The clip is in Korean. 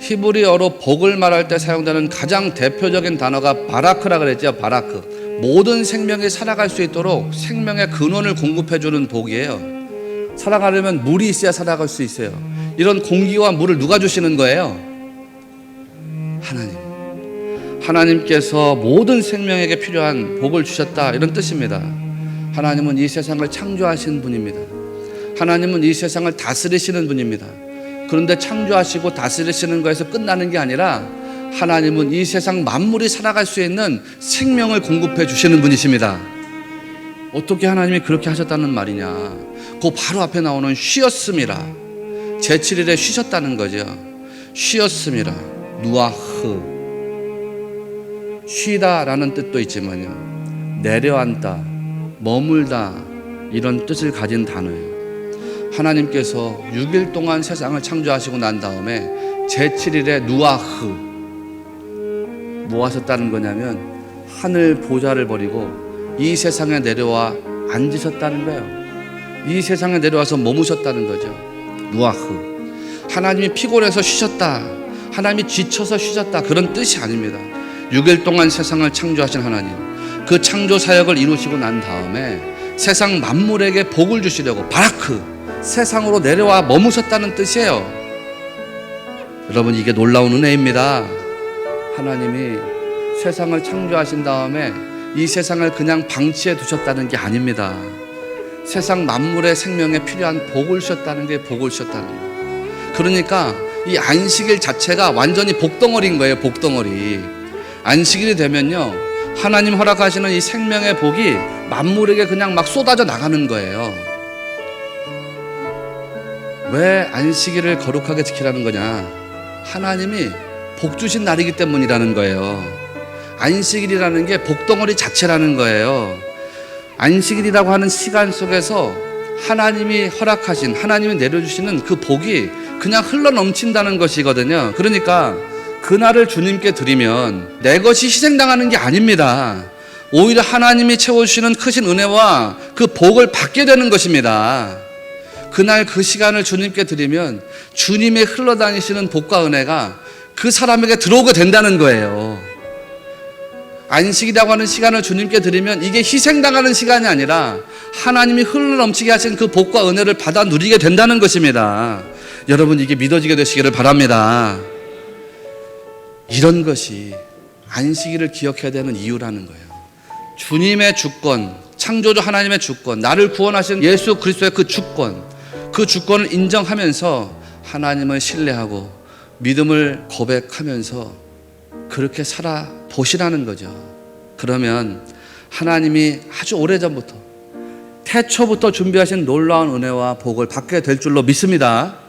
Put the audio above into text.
히브리어로 복을 말할 때 사용되는 가장 대표적인 단어가 바라크라 그랬죠. 바라크. 모든 생명이 살아갈 수 있도록 생명의 근원을 공급해 주는 복이에요. 살아가려면 물이 있어야 살아갈 수 있어요. 이런 공기와 물을 누가 주시는 거예요? 하나님께서 모든 생명에게 필요한 복을 주셨다. 이런 뜻입니다. 하나님은 이 세상을 창조하신 분입니다. 하나님은 이 세상을 다스리시는 분입니다. 그런데 창조하시고 다스리시는 것에서 끝나는 게 아니라 하나님은 이 세상 만물이 살아갈 수 있는 생명을 공급해 주시는 분이십니다. 어떻게 하나님이 그렇게 하셨다는 말이냐? 그 바로 앞에 나오는 쉬었음이라. 제7일에 쉬셨다는 거죠. 쉬었음이라. 누아흐. 쉬다라는 뜻도 있지만요. 내려앉다, 머물다 이런 뜻을 가진 단어예요. 하나님께서 6일 동안 세상을 창조하시고 난 다음에 제7일에 누아흐 뭐 하셨다는 거냐면 하늘 보좌를 버리고 이 세상에 내려와 앉으셨다는 거예요. 이 세상에 내려와서 머무셨다는 거죠. 누아흐. 하나님이 피곤해서 쉬셨다. 하나님이 지쳐서 쉬셨다. 그런 뜻이 아닙니다. 6일 동안 세상을 창조하신 하나님. 그 창조 사역을 이루시고 난 다음에 세상 만물에게 복을 주시려고 바라크 세상으로 내려와 머무셨다는 뜻이에요. 여러분 이게 놀라운 은혜입니다. 하나님이 세상을 창조하신 다음에 이 세상을 그냥 방치해 두셨다는 게 아닙니다. 세상 만물의 생명에 필요한 복을 주셨다는 게 복을 주셨다는 거예요. 그러니까 이 안식일 자체가 완전히 복덩어리인 거예요. 복덩어리. 안식일이 되면요. 하나님 허락하시는 이 생명의 복이 만물에게 그냥 막 쏟아져 나가는 거예요. 왜 안식일을 거룩하게 지키라는 거냐? 하나님이 복 주신 날이기 때문이라는 거예요. 안식일이라는 게 복덩어리 자체라는 거예요. 안식일이라고 하는 시간 속에서 하나님이 허락하신, 하나님이 내려주시는 그 복이 그냥 흘러 넘친다는 것이거든요. 그러니까 그날을 주님께 드리면 내 것이 희생당하는 게 아닙니다. 오히려 하나님이 채워주시는 크신 은혜와 그 복을 받게 되는 것입니다. 그날 그 시간을 주님께 드리면 주님의 흘러다니시는 복과 은혜가 그 사람에게 들어오게 된다는 거예요. 안식이라고 하는 시간을 주님께 드리면 이게 희생당하는 시간이 아니라 하나님이 흘러 넘치게 하신 그 복과 은혜를 받아 누리게 된다는 것입니다. 여러분 이게 믿어지게 되시기를 바랍니다. 이런 것이 안식일을 기억해야 되는 이유라는 거예요. 주님의 주권, 창조주 하나님의 주권, 나를 구원하신 예수 그리스도의 그 주권, 그 주권을 인정하면서 하나님을 신뢰하고 믿음을 고백하면서 그렇게 살아 보시라는 거죠. 그러면 하나님이 아주 오래전부터 태초부터 준비하신 놀라운 은혜와 복을 받게 될 줄로 믿습니다.